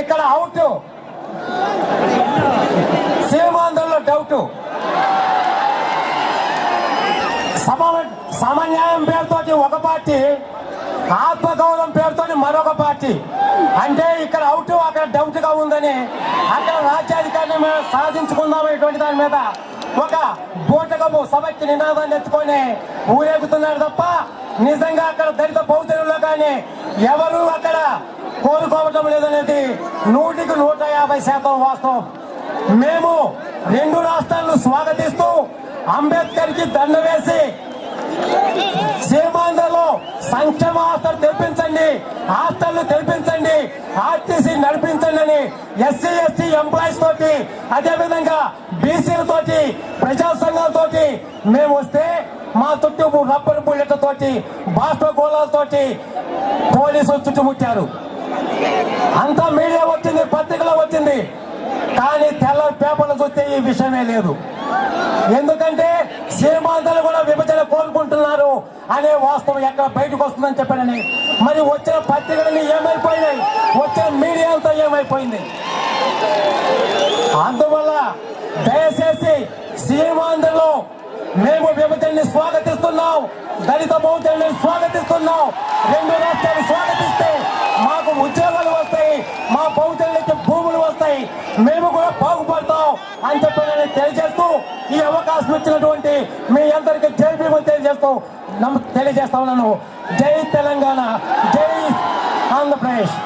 ఇక్కడ out. సీమాంధ్రలో doubt సమన్యాయం పేరుతోటి ఒక పార్టీ ఆత్మగౌరవం పేరుతోటి మరొక పార్టీ. అంటే ఇక్కడ అవుట్ అక్కడ డౌట్గా ఉందని అక్కడ రాజ్యాధికారిని మేము సాధించుకుందామనేటువంటి దాని మీద ఒక బోటకము సభకి నినాదాన్ని ఎత్తుకొని ఊరేగుతున్నారు తప్ప నిజంగా అక్కడ దళిత బహుజనుల్లో కానీ ఎవరు అక్కడ కోలుకోవటం లేదనేది నూటికి నూట యాభై శాతం వాస్తవం. మేము రెండు రాష్ట్రాలను స్వాగతిస్తూ అంబేద్కర్కి దండ వేసి సీమాంధ్రలో సంక్షేమ హాస్టల్ తెరిపించండి హాస్టల్ను తెరిపించండి ఆర్టీసీ నడిపించండి అని ఎస్సీ ఎస్టీ ఎంప్లాయీస్ తోటి అదేవిధంగా బీసీలతోటి బీసీల ప్రజా సంఘాలతోటి మేము వస్తే మా చుట్టూ రబ్బర్ బుల్లెట్లతోటి బాష్ప గోళాలతోటి పోలీసులు చుట్టుముట్టారు. అంతా మీడియా వచ్చింది పత్రికలో వచ్చింది. కానీ తెల్ల పేపర్లు చూస్తే ఈ విషయమే లేదు. ఎందుకంటే సీమాంధ్రలు కూడా విభజన కోరుకుంటున్నారు అనే వాస్తవం ఎక్కడ బయటకు వస్తుందని చెప్పానని. మరి వచ్చిన పత్రికలన్నీ ఏమైపోయినాయి? వచ్చిన మీడియా అంతా ఏమైపోయింది? అందువల్ల దయచేసి సీమాంధ్రలో మేము విభజనని స్వాగతిస్తున్నాం. దళిత బహుజనుని స్వాగతిస్తున్నాం. రెండు రాష్ట్రాలు స్వాగతిస్తే మాకు ఉద్యోగం మేము కూడా బాగుపడతాం అని చెప్పి నేను తెలియజేస్తూ ఈ అవకాశం ఇచ్చినటువంటి మీ అందరికీ జై భీమని తెలియజేస్తూ తెలియజేస్తా ఉన్నాను. జై తెలంగాణ. జై ఆంధ్రప్రదేశ్.